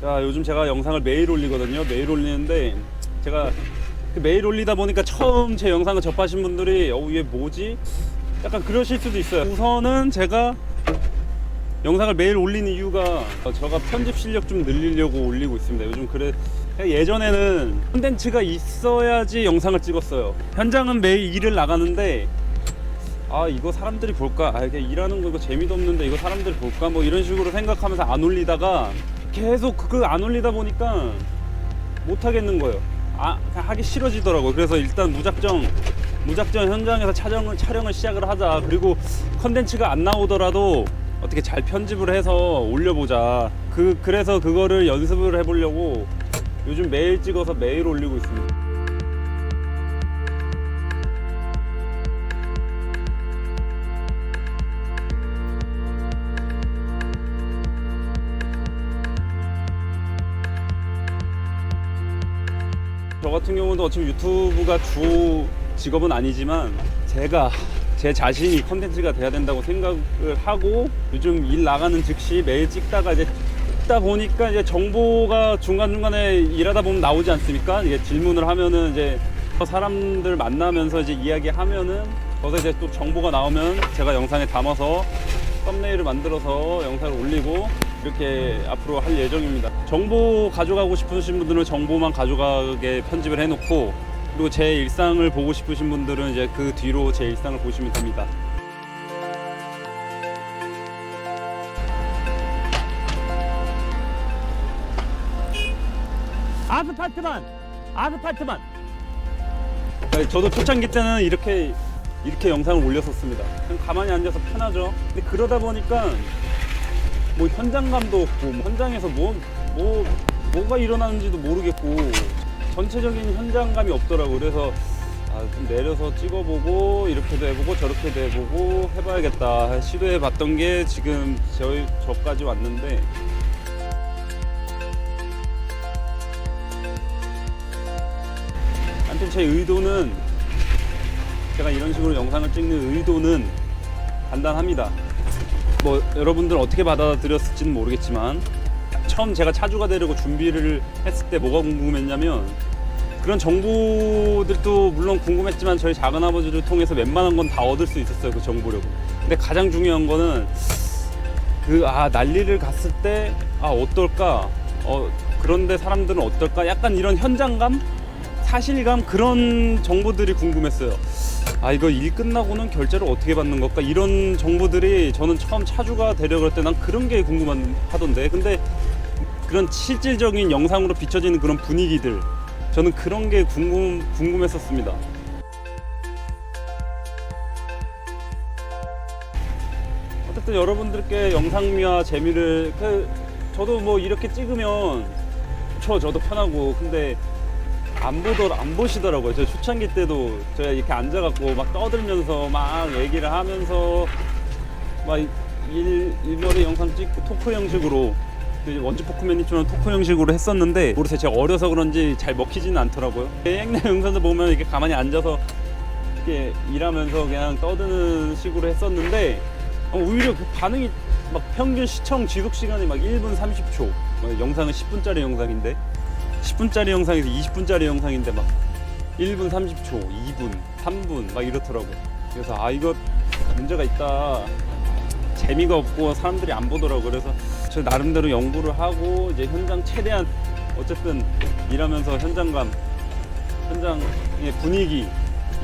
자 요즘 제가 영상을 매일 올리거든요. 매일 올리는데 제가 그 매일 올리다 보니까 처음 제 영상을 접하신 분들이 어얘 뭐지? 약간 그러실 수도 있어요. 우선은 제가 영상을 매일 올리는 이유가 제가 편집 실력 좀 늘리려고 올리고 있습니다. 요즘 그래 예전에는 콘텐츠가 있어야지 영상을 찍었어요. 현장은 매일 일을 나가는데 아 이거 사람들이 볼까? 아 이게 일하는 거 이거 재미도 없는데 이거 사람들이 볼까? 뭐 이런 식으로 생각하면서 안 올리다가 계속 그걸 안 올리다 보니까 못 하겠는 거예요. 아 하기 싫어지더라고요. 그래서 일단 무작정 무작정 현장에서 촬영을 촬영을 시작을 하자. 그리고 컨텐츠가 안 나오더라도 어떻게 잘 편집을 해서 올려보자. 그 그래서 그거를 연습을 해보려고 요즘 매일 찍어서 매일 올리고 있습니다 저 같은 경우도 어차피 유튜브가 주 직업은 아니지만 제가 제 자신이 컨텐츠가 돼야 된다고 생각을 하고 요즘 일 나가는 즉시 매일 찍다가 이제 찍다 보니까 이제 정보가 중간중간에 일하다 보면 나오지 않습니까? 이게 질문을 하면은 이제 사람들 만나면서 이제 이야기하면은 거기서 이제 또 정보가 나오면 제가 영상에 담아서 썸네일을 만들어서 영상을 올리고 이렇게 앞으로 할 예정입니다. 정보 가져가고 싶으신 분들은 정보만 가져가게 편집을 해놓고 그리고 제 일상을 보고 싶으신 분들은 이제 그 뒤로 제 일상을 보시면 됩니다. 아스팔트만, 아스팔트만. 네, 저도 초창기 때는 이렇게 이렇게 영상을 올렸었습니다. 그냥 가만히 앉아서 편하죠. 근데 그러다 보니까 뭐 현장감도 없고 뭐 현장에서 뭐, 뭐 뭐가 일어나는지도 모르겠고 전체적인 현장감이 없더라고. 그래서 아, 좀 내려서 찍어보고 이렇게도 해보고 저렇게도 해보고 해봐야겠다 시도해봤던 게 지금 저희 저까지 왔는데 아무튼 제 의도는 제가 이런 식으로 영상을 찍는 의도는 간단합니다. 뭐 여러분들 어떻게 받아들였을지는 모르겠지만 처음 제가 차주가 되려고 준비를 했을 때 뭐가 궁금했냐면 그런 정보들도 물론 궁금했지만 저희 작은 아버지를 통해서 웬만한 건 다 얻을 수 있었어요 그 정보력은. 근데 가장 중요한 거는 그 아 난리를 갔을 때 아 어떨까 어 그런데 사람들은 어떨까 약간 이런 현장감 사실감 그런 정보들이 궁금했어요. 아 이거 일 끝나고는 결제를 어떻게 받는 걸까? 이런 정보들이 저는 처음 차주가 되려고 할 때 난 그런 게 궁금한 하던데. 근데 그런 실질적인 영상으로 비춰지는 그런 분위기들 저는 그런 게 궁금 궁금했었습니다. 어쨌든 여러분들께 영상미와 재미를 그 저도 뭐 이렇게 찍으면 저 저도 편하고. 근데 안 보더 안 보시더라고요. 저 초창기 때도 제가 이렇게 앉아갖고 막 떠들면서 막 얘기를 하면서 막 일, 일머리 영상 찍고 토크 형식으로 그 원주 포크맨님처럼 토크 형식으로 했었는데 모르겠어요. 제가 어려서 그런지 잘 먹히지는 않더라고요. 옛날 영상들 보면 이렇게 가만히 앉아서 이렇게 일하면서 그냥 떠드는 식으로 했었는데 어, 오히려 그 반응이 막 평균 시청 지속 시간이 막 1분 30초 영상은 10분짜리 영상인데 10분짜리 영상에서 20분짜리 영상인데 막 1분 30초, 2분, 3분 막 이렇더라고. 그래서 아 이거 문제가 있다. 재미가 없고 사람들이 안 보더라고. 그래서 저 나름대로 연구를 하고 이제 현장 최대한 어쨌든 일하면서 현장감, 현장의 분위기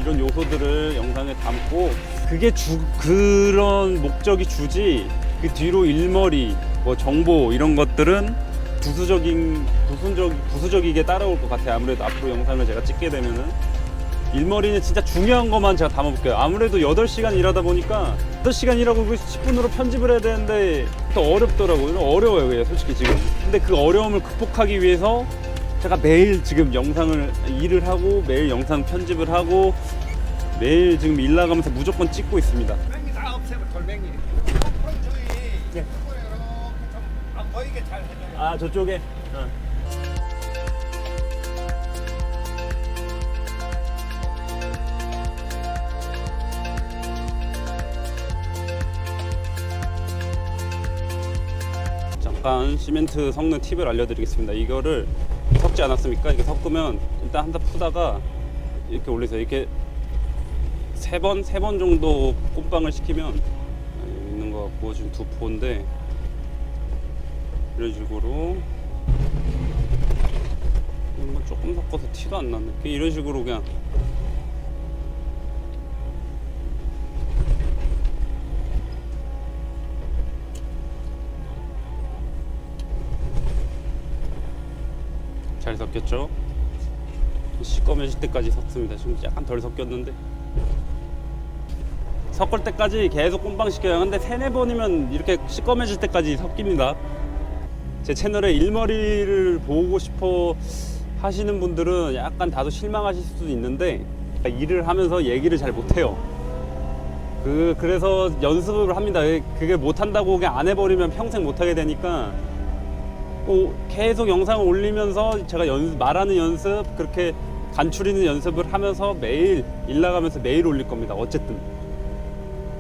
이런 요소들을 영상에 담고 그게 주 그런 목적이 주지 그 뒤로 일머리 뭐 정보 이런 것들은 부수적인 부수적 부수적이게 따라올 것 같아요. 아무래도 앞으로 영상을 제가 찍게 되면은 일머리는 진짜 중요한 것만 제가 담아볼게요. 아무래도 8시간 일하다 보니까 8시간 일하고 그 10분으로 편집을 해야 되는데 또 어렵더라고요. 어려워요, 그게 솔직히 지금. 근데 그 어려움을 극복하기 위해서 제가 매일 지금 영상을 일을 하고 매일 영상 편집을 하고 매일 지금 일 나가면서 무조건 찍고 있습니다. 돌멩이 다 없애면 돌멩이. 예. 보이게 잘 해줘요. 아 저쪽에. 자, 잠깐 시멘트 섞는 팁을 알려드리겠습니다. 이거를 섞지 않았습니까? 이게 섞으면 일단 한타 푸다가 이렇게 올리세요. 이렇게 세 번, 세 번 정도 꼼빵을 시키면 아, 있는 것 같고 지금 두 포인데 이런 식으로 한번 조금 섞어서 티도 안. 그냥 이런 식으로 그냥 잘 섞였죠? 시꺼매질 때까지 섞습니다. 지금 약간 덜 섞였는데 섞을 때까지 계속 꼼빵 시켜요. 근데 세네 번이면 이렇게 시꺼매질 때까지 섞입니다. 제 채널에 일머리를 보고 싶어 하시는 분들은 약간 다소 실망하실 수도 있는데 일을 하면서 얘기를 잘 못해요. 그 그래서 연습을 합니다. 그게 못한다고 그냥 안 해버리면 평생 못하게 되니까 오, 계속 영상을 올리면서 제가 연, 말하는 연습 그렇게 간추 있는 연습을 하면서 매일 일 나가면서 매일 올릴 겁니다. 어쨌든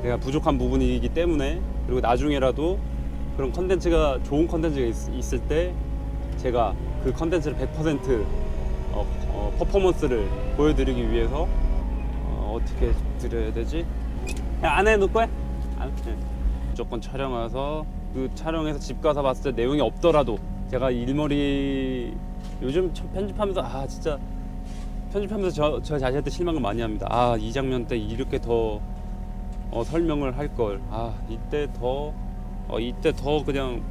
내가 부족한 부분이기 때문에 그리고 나중에라도 그런 컨텐츠가 좋은 컨텐츠가 있, 을때 제가 그 컨텐츠를 100% 어, 어, 퍼포먼스를 보여드리기 위해서 어, 어떻게 드려야 되지? 야, 안 해, 놓고 해? 안 해. 무조건 촬영 와서 그 촬영해서 집 가서 봤을 때 내용이 없더라도 제가 일머리 요즘 참 편집하면서 아 진짜 편집하면서 저, 저 자신한테 실망을 많이 합니다. 아 이 장면 때 이렇게 더 어, 설명을 할 걸. 아 이때 더 어, 이때 더 그냥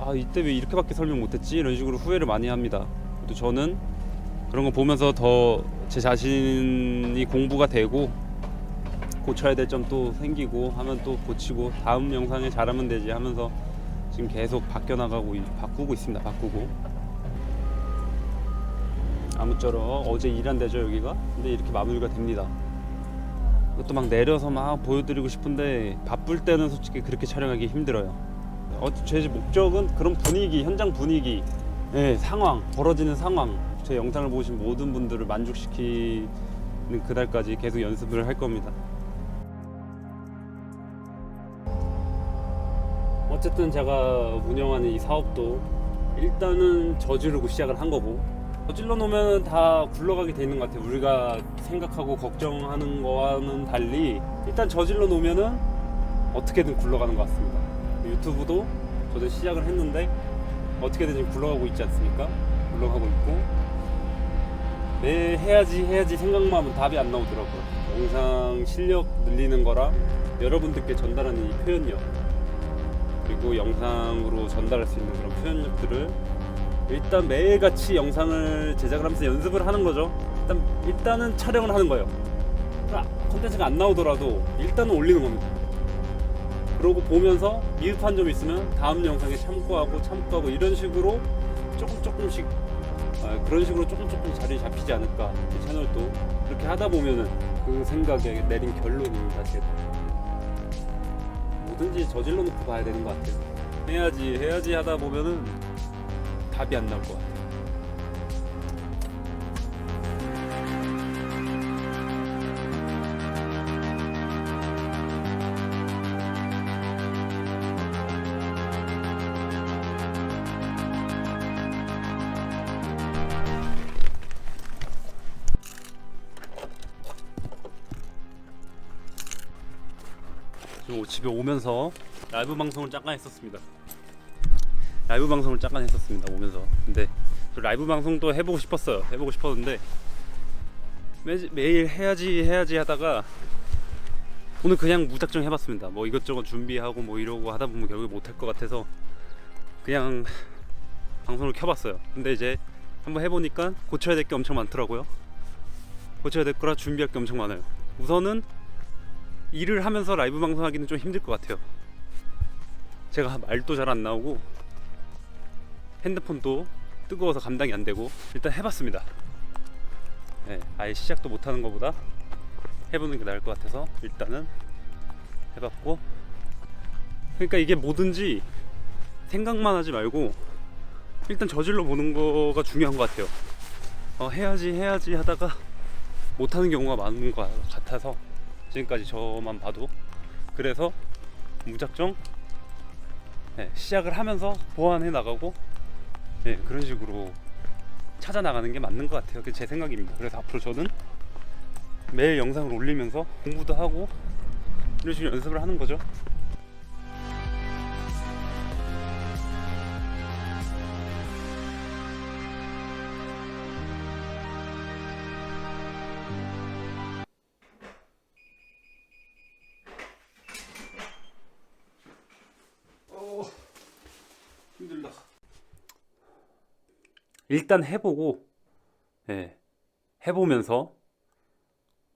아 이때 왜 이렇게밖에 설명 못했지 이런 식으로 후회를 많이 합니다. 또 저는 그런 거 보면서 더 제 자신이 공부가 되고 고쳐야 될 점 또 생기고 하면 또 고치고 다음 영상에 잘하면 되지 하면서 지금 계속 바뀌어 나가고 바꾸고 있습니다. 바꾸고 아무쪼록 어제 일한 데죠 여기가 근데 이렇게 마무리가 됩니다. 이것도 막 내려서 막 보여드리고 싶은데 바쁠 때는 솔직히 그렇게 촬영하기 힘들어요. 어, 제 목적은 그런 분위기, 현장 분위기, 예, 상황, 벌어지는 상황, 제 영상을 보신 모든 분들을 만족시키는 그날까지 계속 연습을 할 겁니다. 어쨌든 제가 운영하는 이 사업도 일단은 저지르고 시작을 한 거고 저질러 놓으면 다 굴러가게 돼 있는 것 같아요. 우리가 생각하고 걱정하는 거와는 달리 일단 저질러 놓으면은 어떻게든 굴러가는 것 같습니다. 유튜브도 저도 시작을 했는데 어떻게든 지금 굴러가고 있지 않습니까? 굴러가고 있고 매 해야지 해야지 생각만 하면 답이 안 나오더라고요. 영상 실력 늘리는 거랑 여러분들께 전달하는 이 표현력 그리고 영상으로 전달할 수 있는 그런 표현력들을 일단 매일같이 영상을 제작을 하면서 연습을 하는 거죠. 일단 일단은 촬영을 하는 거예요. 아, 콘텐츠가 안 나오더라도 일단은 올리는 겁니다. 그러고 보면서 미흡한 점이 있으면 다음 영상에 참고하고 참고하고 이런 식으로 조금 조금씩 아, 그런 식으로 조금 조금 자리 잡히지 않을까 이 채널도 그렇게 하다 보면은 그 생각에 내린 결론입니다 제가 뭐든지 저질러 놓고 봐야 되는 것 같아요 해야지 해야지 하다 보면은 답이 안 나올 것 같아요 집에 오면서 라이브 방송을 잠깐 했었습니다. 라이브 방송을 잠깐 했었습니다. 오면서. 근데 저 라이브 방송도 해보고 싶었어요. 해보고 싶었는데 매, 매일 해야지 해야지 하다가 오늘 그냥 무작정 해봤습니다. 뭐 이것저것 준비하고 뭐 이러고 하다 보면 결국에 못할 것 같아서 그냥 방송을 켜봤어요. 근데 이제 한번 해보니까 고쳐야 될 게 엄청 많더라고요. 고쳐야 될 거라 준비할 게 엄청 많아요. 우선은 일을 하면서 라이브 방송하기는 좀 힘들 것 같아요. 제가 말도 잘 안 나오고 핸드폰도 뜨거워서 감당이 안 되고 일단 해봤습니다. 네, 아예 시작도 못하는 것보다 해보는 게 나을 것 같아서 일단은 해봤고 그러니까 이게 뭐든지 생각만 하지 말고 일단 저질러 보는 거가 중요한 것 같아요. 어, 해야지 해야지 하다가 못하는 경우가 많은 것 같아서 지금까지 저만 봐도 그래서 무작정 네, 시작을 하면서 보완해 나가고 네, 그런 식으로 찾아 나가는 게 맞는 것 같아요. 그게 제 생각입니다. 그래서 앞으로 저는 매일 영상을 올리면서 공부도 하고 이런 식으로 연습을 하는 거죠. 일단 해보고, 예, 해보면서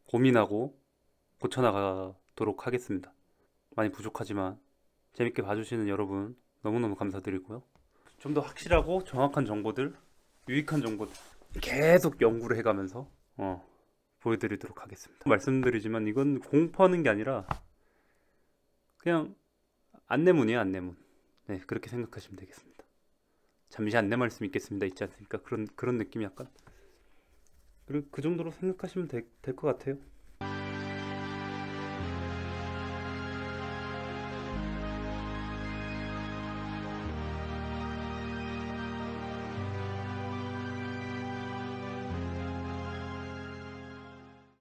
고민하고 고쳐나가도록 하겠습니다. 많이 부족하지만 재밌게 봐주시는 여러분 너무너무 감사드리고요. 좀 더 확실하고 정확한 정보들, 유익한 정보들 계속 연구를 해가면서 어, 보여드리도록 하겠습니다. 말씀드리지만 이건 공포하는 게 아니라 그냥 안내문이에요, 안내문. 네, 그렇게 생각하시면 되겠습니다. 잠시 안내 말씀 있겠습니다. 있지 않습니까? 그런 그런 느낌이 약간 그, 그 정도로 생각하시면 될 것 같아요.